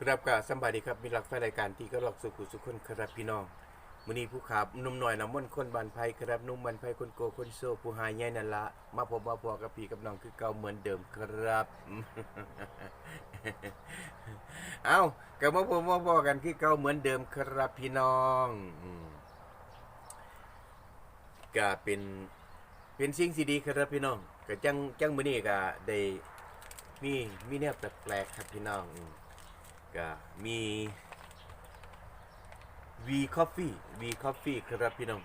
ครับก็สำบายดีครับมีหลักไฟรายการที่ก็หลอกสุขุสุขคนครับพี่น้องมื้อนี้ผู้ขับหนุ่มหน่อยน้ำมันคนบันไพครับนุ่มบันไพคนโกคนโซผู้หายใหญ่นั่นละมาพบมาพอกับพี่กับน้องคือเก่าเหมือนเดิมครับ เอ้าก็มาพบมาพอกันคือเก่าเหมือนเดิมครับพี่น้องก็เป็นเป็นสิ่งที่ดีครับพี่น้องก็จังจังมื้อนี้ก็ได้มีมีแนวแปลกๆครับพี่น้องอ ก็มี V Coffee V Coffee ครับพี่น้อง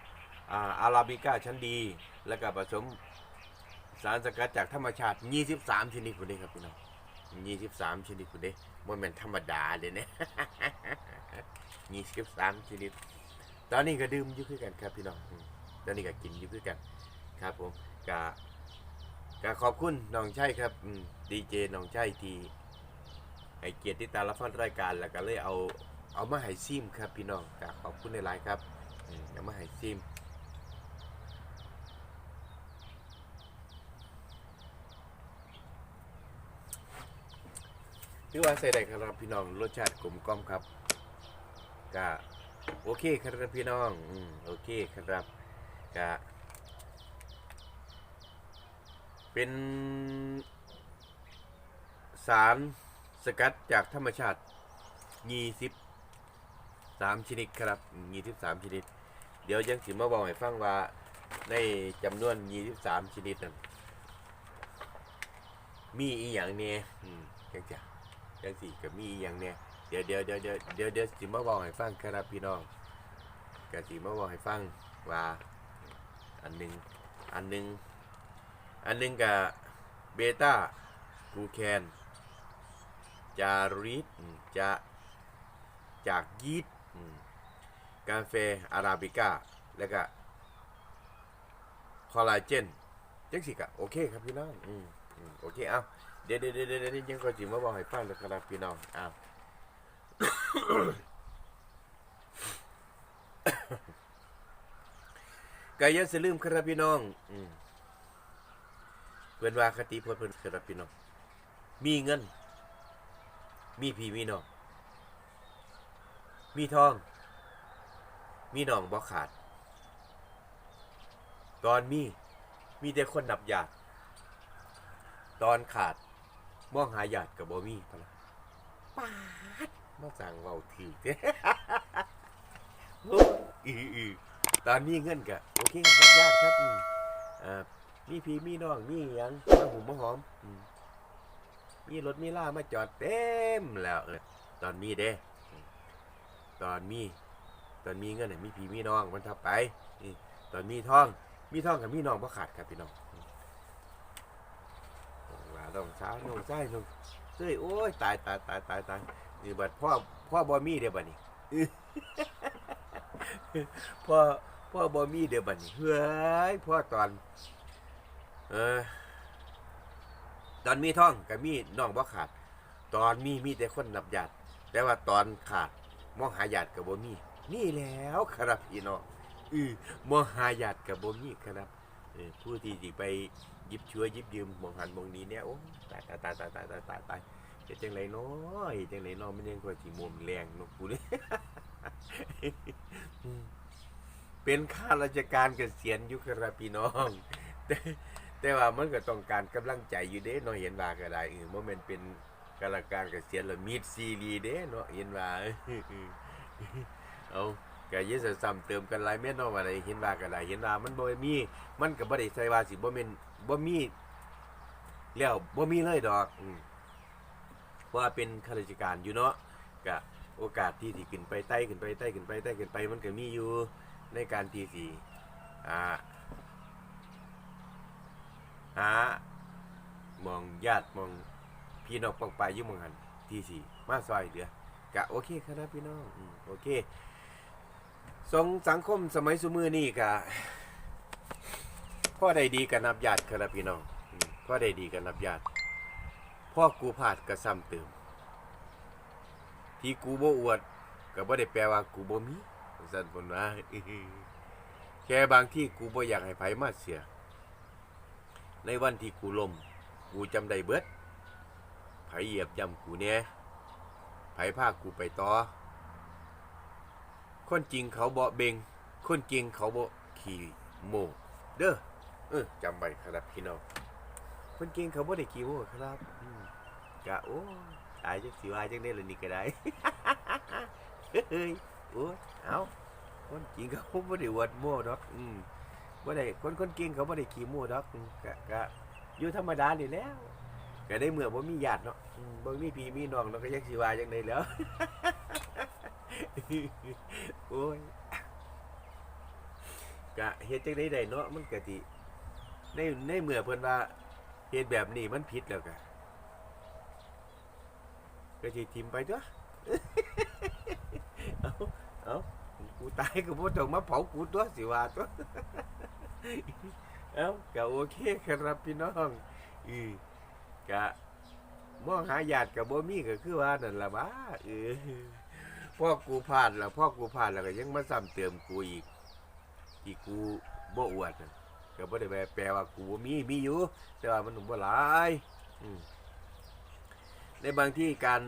อาอาราบิก้าชั้นดี แล้วก็ผสมสารสกัดจากธรรมชาติ 23 ชนิดคุณเด้ครับพี่น้อง23 ชนิดคุณเด้มันเป็นธรรมดาเลยนะ23 ชนิด ตอนนี้ก็ดื่มอยู่คือกันครับพี่น้อง ตอนนี้ก็กินอยู่คือกันครับผมก็ก็ขอบคุณน้องชัยครับดีเจน้องชัยที่ ให้เกียรติติดตามรับฟังรายการแล้วก็เลยเอาเอามาให้ซิมครับพี่น้องกขอบคุณในไลน์ครับเอามาให้ซิมถือว่าใส่ได้ครับพี่น้องรสชาติกลมกล่อมครับก็โอเคครับพี่น้องอืมโอเคครับก็เป็นสาร สกัดจากธรรมชาติ23ชนิดครับ23ชนิด เดี๋ยวยังสิมาบอกให้ฟังว่าในจำนวน23ชนิดนั้นมีอีหยังเนี่ยอืมจังจะจังสิกับมีอีหยังเนี่ยเดี๋ยวเดี๋ยวเดี๋ยวเดี๋ยวเดี๋ยวเดี๋ยวสิมาบอกให้ฟังครับพี่น้องก็สิมาบอกให้ฟังว่าอันหนึ่งอันหนึ่งอันหนึ่งกับเบต้ากูแคน จาริดอืมจะจากยีสต์กาแฟอาราบิก้า แล้วก็คอลลาเจนจังสิกะโอเคครับพี่น้องอืมโอเคเอาเดี๋ยวเดี๋ยวเดี๋ยวเดี๋ยวยังก็จิมาบอกให้ฟังเลยครับพี่น้องเอาวก็อย่าสลืมครับพี่น้องอืเพื่อนว่าคติเพื่อนเพื่อนครับพี่น้อง มีเงิน มีพี่มีน้อง มีทอง มีน้องบ่ขาด ตอนมี มีแต่คนนับญาติตอนขาดมองหาญาติกับบ่มีพะละปาดมาสั่งเว้าถือเด้โอ้อีอีตอนมีเงินกะโอเคครับญาติครับอืมอ่ามีพี่มีน้องมีหยังมาหุมมาหอมอืม มีรถมีล่ามาจอดเต็มแล้วเออตอนมีเด้ตอนมีตอนมีเงินน่ะมีพี่มีน้องมันทับไปนี่ตอนมีท่อง มีท่องกับมีน้องบ่ขาดครับพี่น้องอืมว่าต้องสาวน้องชายน้องเฮ้ยโอ้ยตายตายตายตายตายนี่บัดพ่อพ่อบ่มีเด้อบัดนี้พ่อพ่อบ่มีเด้อบัดนี้เฮ้ยพ่อตอน เออ ตอนมีท่องกับมีน้องบ่ขาด ตอนมีมีแต่คนนับญาติแต่ว่าตอนขาดมองหาญาติกับบ่มี นี่แล้วครับพี่น้องอือมองหาญาติกับบ่มีครับผู้ที่สิไปหยิบช่วยยิบยืมมองหันมองนี้เนี่ยโอ้ตายตายตายตายตายตายตายตายเจังไรน้อยเจังไรน้อยไมันยังคอยสิมุมแรงนาะกูนี่อืมเป็นข้าราชการเกษียณยู่ครับพี่น้อง แต่ว่ามันก็ต้องการกำลังใจอยู่เด้เนาะเห็นว่าก็ได้เออบ่แม่นเป็นข้าราชการเกษียณแล้วมีดซีรีส์เด้เนาะเห็นว่าเอาก็ยิ่จะซ้ำเติมกันหลายแม่นเนาะว่าได้เห็นว่าก็ได้เห็นว่ามันบ่มี มันก็บ่ได้ใส่ว่าสิบ่แม่นบ่มีแล้วบ่มีเลยดอกเพราะว่าเป็นข้าราชการอยู่เนาะก็โอกาสที่สิขึ้นไปไต่ขึ้นไปไต่ขึ้นไปไต่ขึ้นไปมันก็มีอยู่ในการที่สิอ่า หามองญาติมองพี่น้องปองไปายอยุ่หมองหันที่สี่มาซอยเหลือกะโอเคครับพี่น้องโอเคสงสังคมสมัยสมือนี่กะพ่อใดดีกันนับญาติครับพี่น้องพ่อใดดีกันนับญาติพ่อกูพลาดกระซ้ำเติม ที่กูโบอวดก็บ่ได้แปลว่ากูบ่มีสันผลว่าแค่บางที่กูบ่อยากให้ไผมาเสีย ในวันที่กูลมกูจำได้เบิดไผเหยียบย่ำกูเนี่ยไผพากูไปต่อ คนจริงเขาบ่เบงคนจริงเขาบ่ขี่โมเด้อเออจำไว้ครับพี่น้องคนจริงเขาบ่ได้ขี่โมครับกะโอ้ตายจังสิว่าจังได้เละนี่ก็ได้เฮ้ยโอ้เอาคนจริงเขาบ่ได้อวดโมดอกอืม บ่ได้คนคนเก่งเขาบ่ได้ขี่โมดอกกะกะอยู่ธรรมดานี่แล้วก็ได้เมื่อบ่มีญาติเนาะอืมบ่มีพี่มีน้องเนาะก็ยังสิว่าจังได๋แล้วโอ้ยกะเฮ็ดจังได๋ได้เนาะมันก็สิในในเมื่อเพิ่นว่าเฮ็ดแบบนี้มันผิดแล้วก็ก็สิทิมไปจ้ะเอาเอา กูตายก็บ่ต้องมาเผากูตัวสิว่าตัวเอ้าก็โอเคครับพี่น้องอือกะมองหาญาติก็บ่มีก็คือว่านั่นล่ะบ้าเออพ่อกูพลาดแล้วพ่อกูพลาดแล้วก็ยังมาซ้ำเติมกูอีกที่กูบ่อวดก็บ่ได้แปลว่ากูบ่มีมีอยู่ แต่ว่ามันบ่หลายในบางที่การ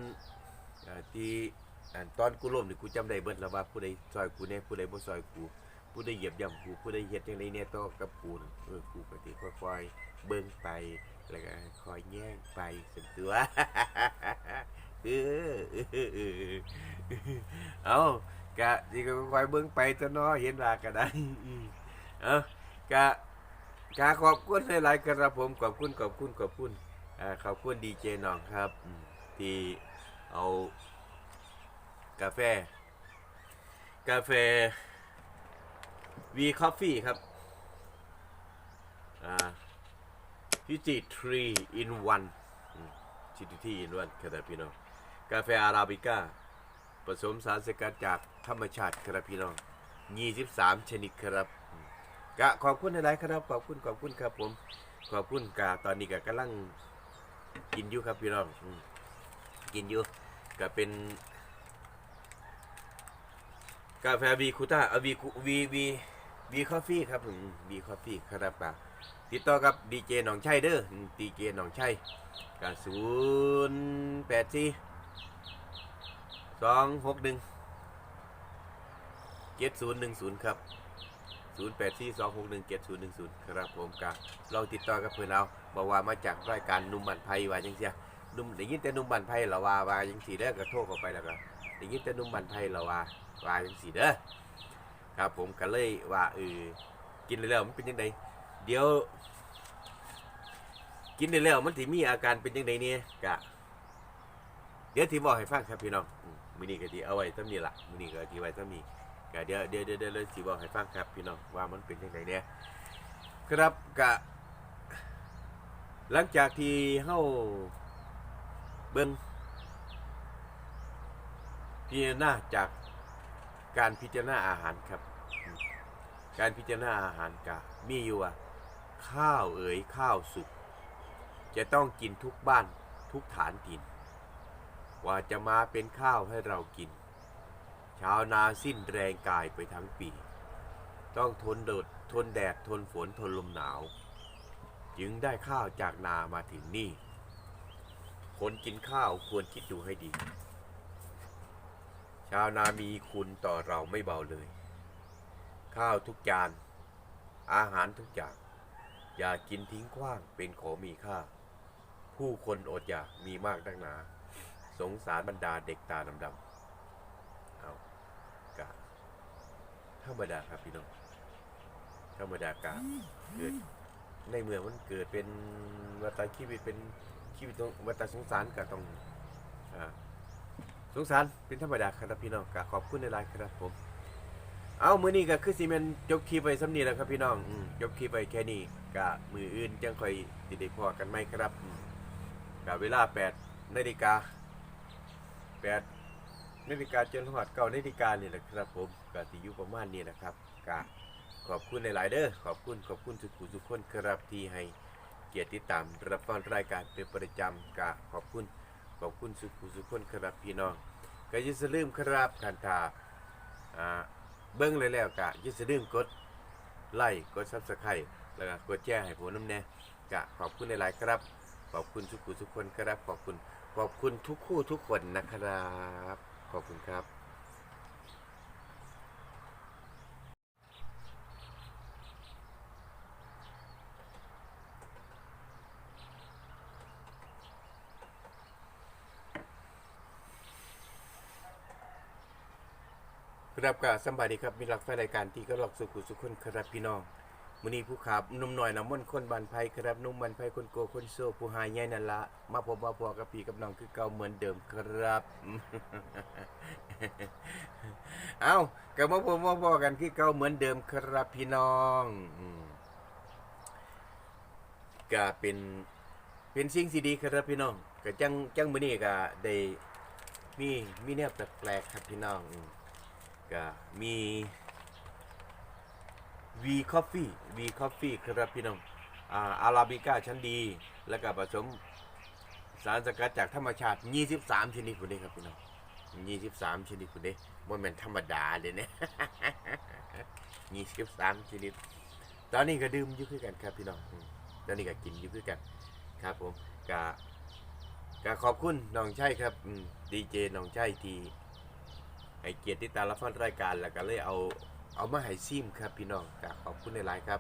ที่ อ่าตอนกูล้มนี่กูจำได้เบิดแล้วว่าผู้ใดซอยกูแน่ผู้ใดบ่ซอยกูผู้ใดเหยียบย่ำกูผู้ใดเฮ็ดจังไดแน่ต่อกับกูน่ะเออกูก็สิค่อยๆเบิ่งไปแล้วก็คอยแย่งไปสันตัว เออเออเออเออเอากะสิก็คอยเบิ่งไปตัวเนาะเห็นว่าก็ได้อืมเอากะกะขอบคุณหลายๆครับผมขอบคุณขอบคุณขอบคุณอ่าขอบคุณดีเจน้องครับอืมที่เอา กาแฟ กาแฟวีคอฟฟี่ครับอ่าพิจิทรีอินวันชิติที่อินวันครับพี่น้องกาแฟอาราบิก้าผสมสารสกัดจากธรรมชาติครับพี่น้อง23 ชนิดครับกะขอบคุณหลายๆครับ ขอบคุณขอบคุณครับผม ขอบคุณกะตอนนี้กะกำลังกินอยู่ครับพี่น้องกินอยู่กะเป็น กาแฟวีคูต้าเอาวีคูวีวีวีคอฟฟี่ครับผมวีคอฟฟี่ครับป่ะติดต่อกับดีเจหนองชัยเด้อดีเจหนองชัยกะศูนย์แปดสี่สองหกหนึ่งเจ็ดศูนย์หนึ่งศูนย์ครับศูนย์แปดสี่สองหกหนึ่งเจ็ดศูนย์หนึ่งศูนย์ครับผมกะลองติดต่อกับเพื่อนเราบอกว่ามาจากรายการนุ่มบันไพว่าจังเสียนุ่มได้ยินแต่นุ่มบันไพเราว่าว่าจังสีเด้อก็โทรเข้าไปแล้วก็ ได้ยินแต่หนุ่มบันไพเราว่าว่าจังสีเด้อครับผมก็เลยว่าเออกินแล้วมันเป็นยังไงเดี๋ยว กินได้แล้วมันถิมีอาการเป็นยังไงเนี่ยกะเดี๋ยวที่บอกให้ฟังครับพี่น้องมมื้อนี้ก็สิเอาไว้เท่านี้ล่ะมือนี้ก็สิไว้เท่านี้ก็เดี๋ยวเดี๋ยวเดี๋ยวเดี๋ยวสิบอกให้ฟังครับพี่น้องว่ามันเป็นจังไดเนี่ยครับกะหลังจากที่เฮาเบิ่ง พิจารณาจากการพิจารณาอาหารครับ การพิจารณาอาหารกะมีอยู่ว่าข้าวเอ๋ยข้าวสุกจะต้องกินทุกบ้านทุกฐานถิ่นกว่าจะมาเป็นข้าวให้เรากิน ชาวนาสิ้นแรงกายไปทั้งปี ต้องทนดดทนแดดทนฝนทนลมหนาว จึงได้ข้าวจากนามาถึงนี่ คนกินข้าวควรคิดดูให้ดี ชาวนามีคุณต่อเราไม่เบาเลย ข้าวทุกจาน อาหารทุกอย่าง อย่ากินทิ้งขว้างเป็นของมีค่า ผู้คนอดอยากมีมากดังหนา สงสารบรรดาเด็กตาดำๆเอากะธรรมดาครับพี่น้องธรรมดากะเกิดในเมื่อมันเกิดเป็นวัฏชีวิตเป็นชีวิตต้องวัฏสงสารก็ต้องอ่า สงสารเป็นธรรมดาครับพี่น้องกะขอบคุณในไลน์ครับผม เอามือนี้ก็คือซีเมนจบคลิปไปสำนีแล้วครับพี่น้องอืมจบคลิปไปแค่นี้กะมืออื่นจังค่อยติดได้พอกันไหมครับกะเวลา8นาฬิกาแปดนาฬิกาจนหอดเก้านาฬิกานี่แหละครับผมก็สิยู่ประมาณนี้นะครับกะขอบคุณในหลาย ๆ เด้อขอบคุณขอบคุณทุกผู้ทุกคนครับที่ให้เกียรติติดตามรับฟังรายการเป็นประจำกะขอบคุณ ขอบคุณสุขุสุขคนครับพี่น้องก็อย่าลืมครับคันทาอ่าเบิ้งเลยแล้วกะอย่าลืมกดไลค์กดซับสไครต์แล้วก็กดแชร์ให้ผมน้ำแน่กะขอบคุณในหลายๆครับ ขอบคุณสุขุสุขคนครับขอบคุณขอบคุณทุกคู่ทุกคนนะครับ ขอบคุณครับ ครับก็สำบายดีครับมีหลักแฟนรายการที่ก็หลอกสุขุสุขคนครับพี่น้องมื้อนี้ผู้ขับหนุ่มหน่อยน้ำมันคนบันไพครับหนุ่มบันไพคนโกคนโซผู้หายใหญ่นั่นละมาพบมาพอกับพี่กับน้องคือเก่าเหมือนเดิมครับเอ้าก็มาพบมาพอกันคือเก่าเหมือนเดิมครับพี่น้องก็เป็นเป็นสิ่งที่ดีครับพี่น้องก็จังจังมื้อนี้ก็ได้มีมีแนวแปลกๆครับพี่น้องอ ก็มี V Coffee V Coffee ครับพี่น้องอาอาราบิก้าชั้นดี แล้วก็ผสมสารสกัดจากธรรมชาติ 23 ชนิดคุณนี้ครับพี่น้อง23 ชนิดคุณนี้ว่ามันธรรมดาเลยเนี่ย23 ชนิด ตอนนี้ก็ดื่มอยู่คือกันครับพี่น้องตอนนี้ก็กินอยู่คือกันครับผมก็ก็ขอบคุณน้องชัยครับดีเจน้องชัยที่ ให้เกียรติติดตามรับฟังรายการแล้วก็เลยเอาเอามาให้ซิมครับพี่น้องกขอบคุณหลายๆครับ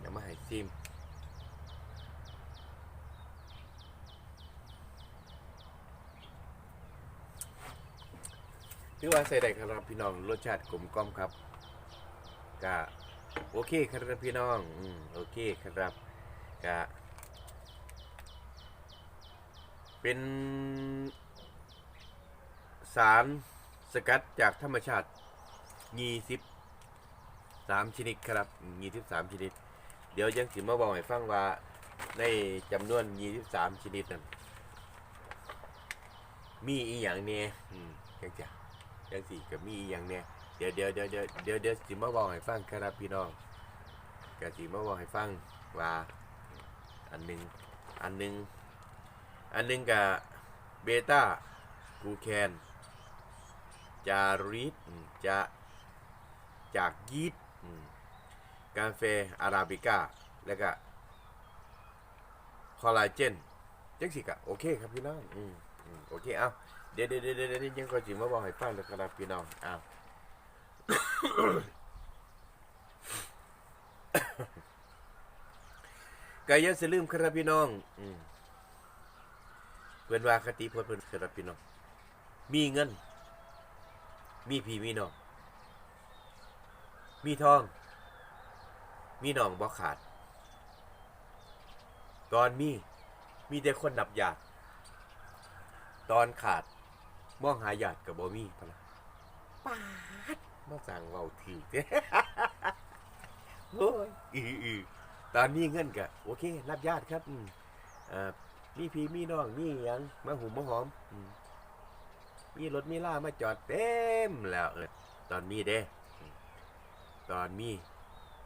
เอามาให้ซิมพี่ว่าใส่ได้ครับพี่น้องรสชาติกลมกล่อมครับก็โอเคครับพี่น้องอืมโอเคครับก็เป็นสาร สกัดจากธรรมชาติ23ชนิดครับ23ชนิด เดี๋ยวยังสิมาบอกให้ฟังว่าในจำนวน23ชนิดนั้นมีอีหยังเนี่ยอืมจังจะจังสิก็มีอีหยังเนี่ยเดี๋ยวเดี๋ยวเดี๋ยวเดี๋ยวเดี๋ยวเดี๋ยวสิมาบอกให้ฟังครับพี่น้องก็สิมาบอกให้ฟังว่าอันหนึ่งอันหนึ่งอันหนึ่งกับเบต้ากูแคน จาริสจะจากยีสต์อืมกาแฟอาราบิก้า แล้วก็คอลลาเจนจังสิกะโอเคครับพี่น้องอืมโอเคเอาเดี๋ยวเดี๋ยวเดี๋ยวเดี๋ยวเดี๋ยวยังก็จิมาบอกให้ฟังเลยครับพี่น้องเอาวก็อย่าสลืมครับพี่น้องอืเพื่อนว่าคติพจน์เพื่อนครับพี่น้อง มีเงิน มีพี่มีน้อง มีทอง มีน้องบ่ขาด ตอนมี มีแต่คนนับญาติตอนขาดมองหาญาติกับบ่มีพะนะปาดมาสั่งเว้าถือโอ้ยอืออือตอนมีเงินก็โอเคนับญาติครับ อืมอ่ามีพี่มีน้องมีหยังมาหุมมาหอม อืม มีรถมีล่ามาจอดเต็มแล้วเออตอนมีเด้ตอนมี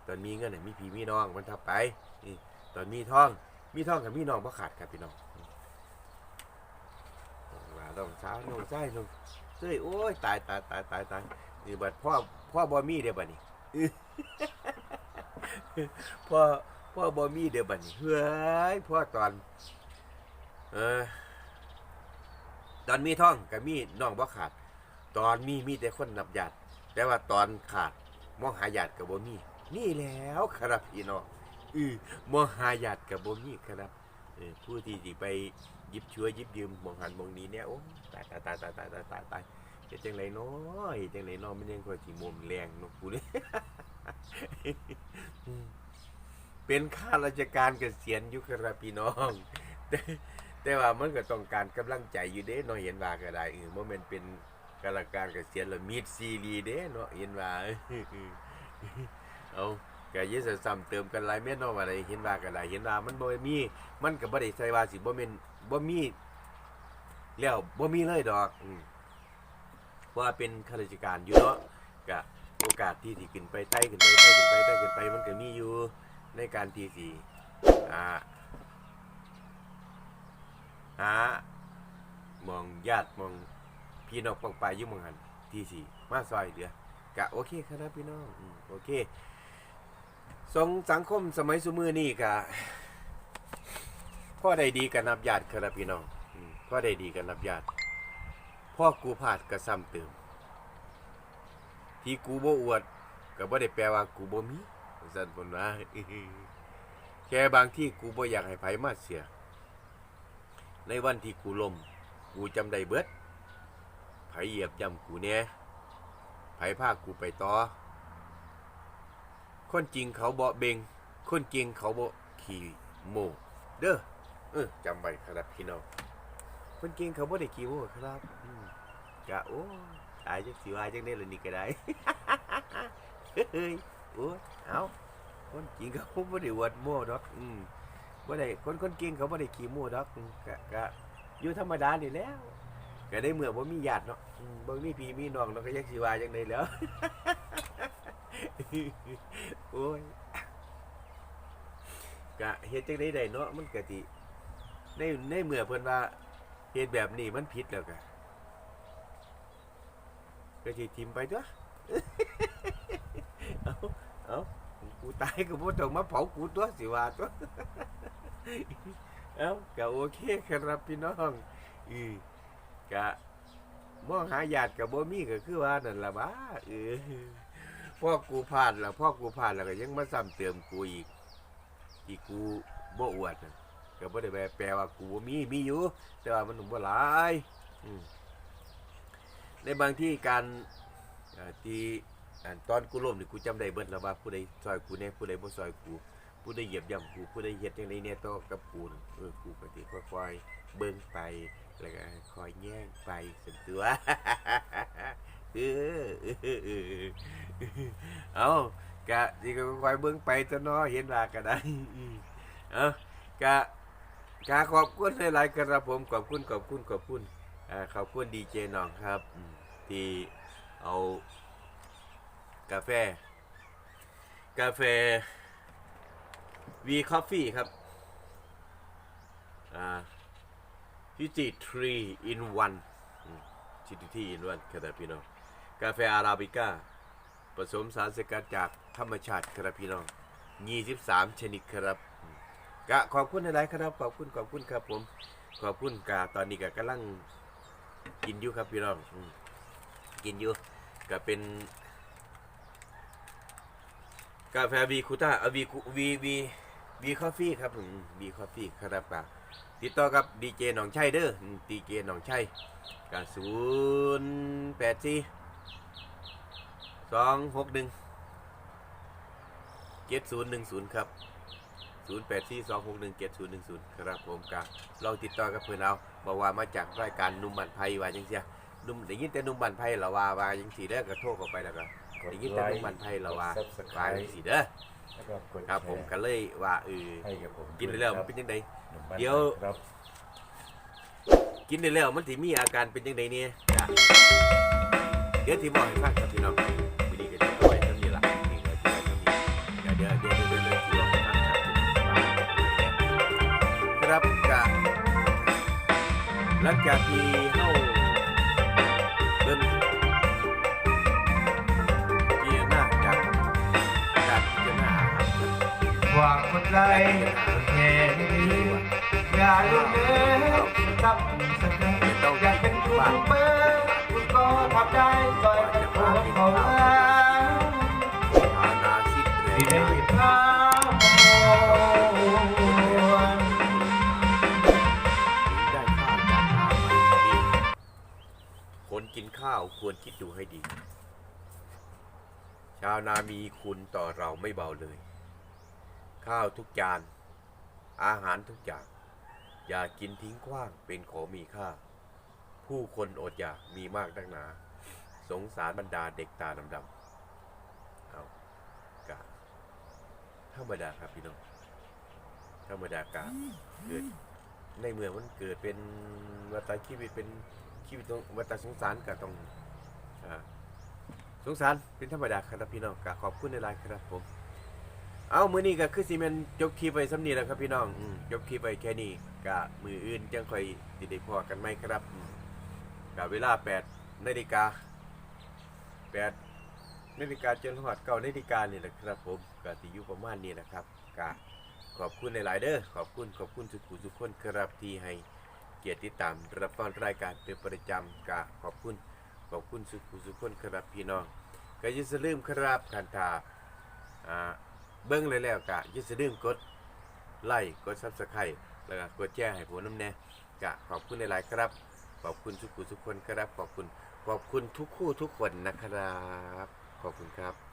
ตอนมีเงินน่ะมีพี่มีน้องมันทับไปนี่ตอนมีท่อง มีท่องกับมีน้องบ่ขาดครับพี่น้องมาต้องสาวน้องชายน้องเฮ้ยโอ้ยตายตายตายตายตายนี่บัดพ่อพ่อบ่มีเด้อบัดนี้พ่อพ่อบ่มีเด้อบัดนี้เฮ้ยพ่อตอน เออ ตอนมีท่องกับมีน้องบ่ขาด ตอนมีมีแต่คนนับญาติแต่ว่าตอนขาดมองหาญาติกับบ่มีนี่แล้วครับพี่น้องอือมองหาญาติกับบ่มีครับผู้ที่สิไปยิบช่วยหยิบยืมมองหันมองนี้เนี่ยโอ้ตายตายตายตายตายตายตายตายเฮ็ดจังไรน้อยเจังไรน้อยมันยังคอยสิมุมแรงนาะกูนี่อืมเป็นข้าราชการเกษียณอยู่ครับพี่น้อง แต่ว่ามันก็ต้องการกำลังใจอยู่เด้เนาะเห็นว่าก็ได้เออบ่แม่นเป็นข้าราชการเกษียณแล้วมีดซีรีส์เด้เนาะเห็นว่าเอาก็ยิ่จะซ้ำเติมกันหลายเม็ดเนาะว่าได้เห็นว่าก็ได้เห็นว่ามันบ่มี มันก็บ่ได้ใส่ว่าสิบ่แม่นบ่มีแล้วบ่มีเลยดอกเพราะว่าเป็นข้าราชการอยู่เนาะก็โอกาสที่สิขึ้นไปไต่ขึ้นไปไต่ขึ้นไปไต่ขึ้นไปมันก็มีอยู่ในการที่สิอ่า หามองญาติมองพี่น้องปองไปายอยุ่หมองหันที่สี่มาซอยเดือกะโอเคครับพี่น้องโอเคสงสังคมสมัยสมือนี่กะพ่อใดดีกับนับญาติครับพี่น้องอืมก็ได้ดีกันรับญาติพ่อกูพลาดก็ซ้ำเติม ที่กูโบอวดก็บ่ได้แปลว่ากูบ่มีสันเพิ่นว่าแค่บางที่กูบ่อยากให้ไผมาเสีย ในวันที่กูลม กูจำได้เบิดไผเหยียบย่ำกูแหน่ยไผพากูไปต่อ คนจริงเขาบ่เบง คนจริงเขาบ่ขี่โมเด้อเออจำไว้ครับพี่น้องคนจริงเขาบ่ได้ขี่โมครับกะโอ้ตายจักสิว่าจังได๋ล่ะนี่ก็ได้เฮ้ยโอ้ยเอาคนจริงเขาบ่ได้อวดโม่ดอกอืม บ่ได้คนคนเก่งเขาบ่ได้ขี่ม่ดอกกะกะอยู่ธรรมดานี่แล้วก็ได้เมื่อบ่มีญาติเนาะบ่มีพี่มีน้องเนาก็จักสิว่าจังได๋แล้วโอ้ยกะเฮ็ดจังได๋ได้เนาะมันก็สิในในเมื่อเพิ่นว่าเฮ็ดแบบนี้มันผิดแล้วก็ก็สิทิมไปตัวเอาเอา กูตายก็บ่ต้องมาเผากูตัวสิว่าตัวเอาก็โอเคครับพี่น้องอือกะมองหาญาติก็บ่มีก็คือว่านั่นละบ้าเออพ่อกูพลาดล้วพ่อกูพลาดล้วก็ยังมาซ้ำเติมกูอีกที่กูบ่อวดนะก็บ่ได้แปลว่ากูบ่มีมีอยู่ แต่ว่ามันบ่หลายในบางที่การเอันตอนกูล้มนี่กูจำได้เบิดแล้วว่าผู้ใดซอยกูแน่ผู้ใดบ่ซอยกูผู้ใดเหยียบย่ำกูผู้ใดเฮ็ดจังไดแน่ต่อกับกูน่ะเออกูก็สิค่อยๆเบิ่งไปแล้วก็คอยแย่งไปสันตัวเออเออเออเออเอากะสิก็คอยเบิ่งไปตัวเน้อเห็นว่าก็ได้อืมเอากะกะขอบคุณหลายๆครับผมขอบคุณขอบคุณขอบคุณอ่าขอบคุณดีเจน้องครับอืมที่เอา กาแฟ กาแฟวีคอฟฟี่ครับ อ่าพิจิทรีอินวันชิติที่อินวันครับพี่น้อง กาแฟอาราบิก้า ผสมสารสกัดจากธรรมชาติครับพี่น้อง23 ชนิดครับกะขอบคุณหลายๆครับ ขอบคุณ ขอบคุณครับผม ขอบคุณกะตอนนี้กะกำลังกินอยู่ครับพี่น้อง กินอยู่ก็เป็น กาแฟวีคูต้าเอาวีคูวีวีวีคอฟฟี่ครับผมวีคอฟฟี่ครับกะติดต่อกับดีเจหนองชัยเด้อดีเจหนองชัยกะศูนย์แปดสี่สองหกหนึ่งเจ็ดศูนย์หนึ่งศูนย์ครับศูนย์แปดสี่สองหกหนึ่งเจ็ดศูนย์หนึ่งศูนย์ครับผมกะลองติดต่อกับเพื่อนเอาบอกว่ามาจากรายการนุ่มบันไพ่ว่าจังเสียนุ่มได้ยินแต่นุ่มบันไพเราว่าว่าจังสีเด้อก็โทรเข้าไปแล้วก็ ได้ยินแต่หนุ่มบันไพเราว่าว่าจังสีเด้อแล้วก็กดครับ ผมแชก็เลยว่าเออให้กับผมกินได้แล้วมันเป็นยังไง หนุ่มบ้านเดี๋ยว ครับกินได้แล้วมันสิมีอาการเป็นยังไงเนี่ยจ้ะเดี๋ยวที่บอกให้ฟังครับพี่น้องวันนี้ก็จะเอาไว้เท่านี้ละนี่ก็จะไว้เท่านี้เดี๋ยวเดี๋ยวเดี๋ยวเดี๋ยวเดี๋ยวที่บอกให้ฟังครับครับกะหลังจากที่เฮาเบิ่ง วาคนใจแค่นี้อย่าลืมเดินกับสักครั้งอยากเป็นคุณเบอร์คุณก็ทำได้ซอยเป็นคนของเราอาณาสิทธิ์ที่เลได้พาโมนได้ข้าวจากอาหารคนกินข้าวควรคิดดูให้ดี ชาวนามีคุณต่อเราไม่เบาเลย ข้าวทุกจาน อาหารทุกอย่าง อย่ากินทิ้งขว้างเป็นของมีค่า ผู้คนอดอยากมีมากนักหนา สงสารบรรดาเด็กตาดำๆเอากะธรรมดาครับพี่น้องธรรมดากะเกิดในเมื่อมันเกิดเป็นวัฏชีวิตเป็นชีวิตของวัฏสงสารก็ต้องสงสารเป็นธรรมดาครับพี่น้องก็ขอบคุณในไลน์ครับผม เอามือนี้ก็คือซีเมนจบคลิปไปสำนีแล้วครับพี่น้องอืมจบคลิปไปแค่นี้กะมืออื่นจังค่อยติดได้พอกันไหมครับอืมกะเวลา8นาฬิกา8นาฬิกาจนหอดเก้านาฬิกานี่แหละครับผมก็สิอยู่ประมาณนี้นะครับกะขอบคุณในหลายๆเด้อขอบคุณขอบคุณทุกผู้ทุกคนครับที่ให้เกียรติติดตามรับฟังรายการเป็นประจำกะขอบคุณขอบคุณสุขุสุขคนครับพี่น้องก็อย่าลืมครับคันทาอ่า เบิ้งเลยแล้วกะอย่าลืมกดไลค์กดซับสไครต์แล้วก็กดแจ้งให้ผมน้ำแน่กะขอบคุณหลายๆครับ ขอบคุณทุกคนทุกคนครับ ขอบคุณขอบคุณทุกคู่ทุกคนนะครับ ขอบคุณครับ